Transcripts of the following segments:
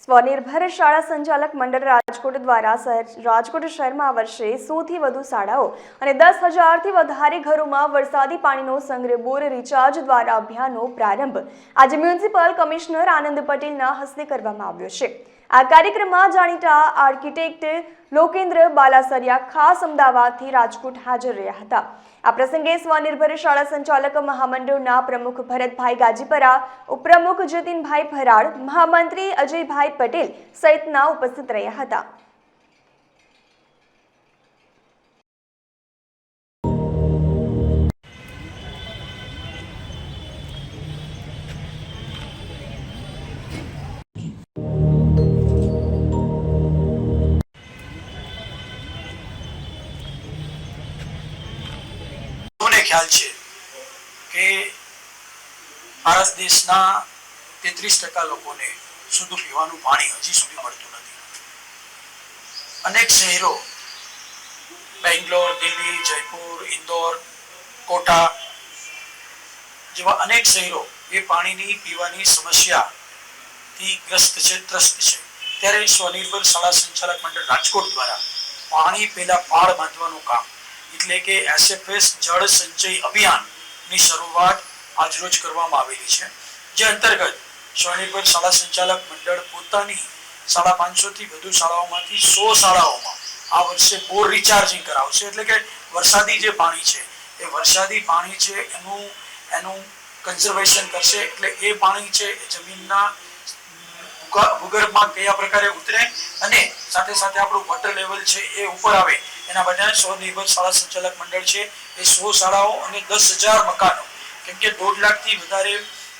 સ્વનિર્ભર શાળા સંચાલક મંડળ રાજકોટ દ્વારા રાજકોટ શહેરમાં આ વર્ષે સોથી વધુ શાળાઓ અને દસ હજારથી વધારે ઘરોમાં વરસાદી પાણીનો સંગ્રહ બોર રિચાર્જ દ્વારા અભિયાનનો પ્રારંભ આજે મ્યુનિસિપલ કમિશનર આનંદ પટેલના હસ્તે કરવામાં આવ્યો છે. આ કાર્યક્રમમાં જાણીતા આર્કિટેક્ટ લોકેન્દ્ર બાલાસરિયા ખાસ અમદાવાદથી રાજકોટ હાજર રહ્યા હતા. આ પ્રસંગે સ્વનિર્ભર શાળા સંચાલક મહામંડળના પ્રમુખ ભરતભાઈ ગાજીપરા, ઉપપ્રમુખ જતીનભાઈ ફરાળ, મહામંત્રી અજયભાઈ પટેલ સહિતના ઉપસ્થિત રહ્યા હતા. ખ્યાલ છે કે ભારત દેશના તેત્રીસ ટકા લોકોને શુદ્ધ પીવાનું પાણી હજી સુધી મળતું નથી. અનેક શહેરો બેંગ્લોર, દિલ્હી, જયપુર, ઇન્દોર, કોટા જેવા અનેક શહેરો એ પાણીની પીવાની સમસ્યાથી ગ્રસ્ત છે, ત્રસ્ત છે. ત્યારે સ્વનિર્ભર શાળા સંચાલક મંડળ રાજકોટ દ્વારા પાણી પેલા પાળ બાંધવાનું કામ એટલે કે એસએફએસ જળ સંચય અભિયાનની શરૂઆત આજરોજ કરવામાં આવેલી છે. જે અંતર્ગત સ્વનિર્ભર શાળા સંચાલક મંડળ પોતાની સાડા પાંચસોથી વધુ શાળાઓમાંથી સો શાળાઓમાં આ વર્ષે બોર રિચાર્જિંગ કરાવશે. એટલે કે વરસાદી જે પાણી છે, એ વરસાદી પાણી છે એનું એનું કન્ઝર્વેશન કરશે. એટલે એ પાણી છે એ જમીનના ભૂગા- ભૂગર્ભમાં કયા પ્રકારે ઉતરે અને સાથે સાથે આપણું વોટર લેવલ છે એ ઉપર આવે. એના માટે સ્વનિર્ભર શાળા સંચાલક મંડળ છે. એ સો શાળાઓ અને દસ હજાર મકાનો, કેમ કે દોઢ લાખથી વધારે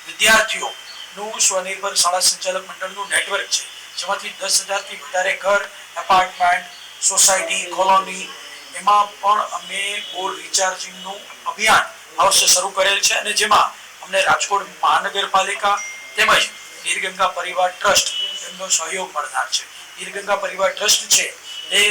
વિદ્યાર્થીઓનું સ્વનિર્ભર શાળા સંચાલક મંડળનું નેટવર્ક છે, જેમાંથી દસ હજારથી વધારે ઘર, એપાર્ટમેન્ટ, સોસાયટી, કોલોની. એમાં પણ અમે બોર રિચાર્જિંગનું અભિયાન આ વર્ષે શરૂ કરેલ છે અને જેમાં અમને રાજકોટ મહાનગરપાલિકા તેમજ નીરગંગા પરિવાર ટ્રસ્ટ એમનો સહયોગ મળનાર છે. નીરગંગા પરિવાર ટ્રસ્ટ છે એ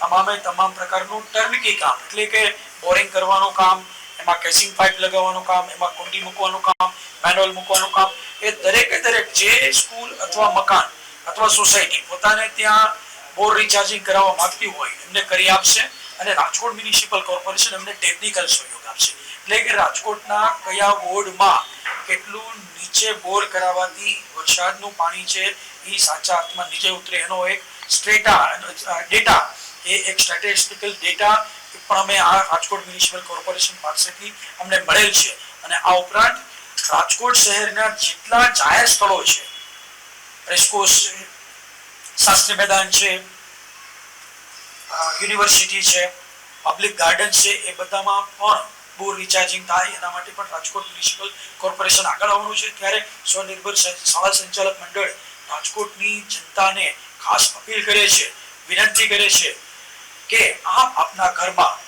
તમામે તમામ પ્રકારનું ટર્નકી કામ, એટલે કે બોરિંગ કરવાનું કામ, એમાં કેસિંગ પાઇપ લગાવવાનું કામ, એમાં કુંડી મૂકવાનું કામ મેન્યુઅલ મૂકવાનું કામ, એ દરેકે દરેક જે સ્કૂલ અથવા મકાન અથવા સોસાયટી પોતાને ત્યાં બોર રિચાર્જિંગ કરાવવા માંગતી હોય, એમને કરી આપશે અને રાજકોટ મ્યુનિસિપલ કોર્પોરેશન એમને ટેકનિકલ સહયોગ આપશે. એટલે કે રાજકોટના કયા વોર્ડમાં કેટલું નીચે બોર કરાવવાથી વરસાદનું પાણી છે, એ સાચા અર્થમાં નીચે ઉતરે, એનો એક સ્ટ્રેટા ડેટા એ એક સ્ટેટિસ્ટિકલ ડેટા પણ અમે આ રાજકોટ મ્યુનિસિપલ કોર્પોરેશન પાસેથી અમને મળેલ છે. અને આ ઉપરાંત રાજકોટ શહેરના જેટલા જાહેર સ્થળો છે રેસકોર્સ શાસ્ત્રી મેદાન છે યુનિવર્સિટી છે પબ્લિક ગાર્ડન છે, એ બધામાં પણ બોર રિચાર્જિંગ થાય. એના માટે પણ રાજકોટ મ્યુનિસિપલ કોર્પોરેશન આગળ આવવાનું છે. ત્યારે સ્વનિર્ભર શાળા સંચાલક મંડળ રાજકોટની જનતાને ખાસ અપીલ કરે છે, વિનંતી કરે છે કે આપ આપના ઘરમાં,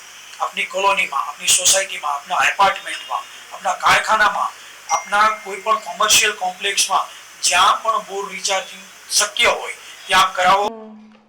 આપની કોલોનીમાં, આપની સોસાયટીમાં, આપના એપાર્ટમેન્ટમાં, આપના કારખાનામાં, આપના કોઈ પણ કોમર્શિયલ કોમ્પ્લેક્સમાં જ્યાં પણ બોર રિચાર્જિંગ શક્ય હોય, ત્યાં કરાવો.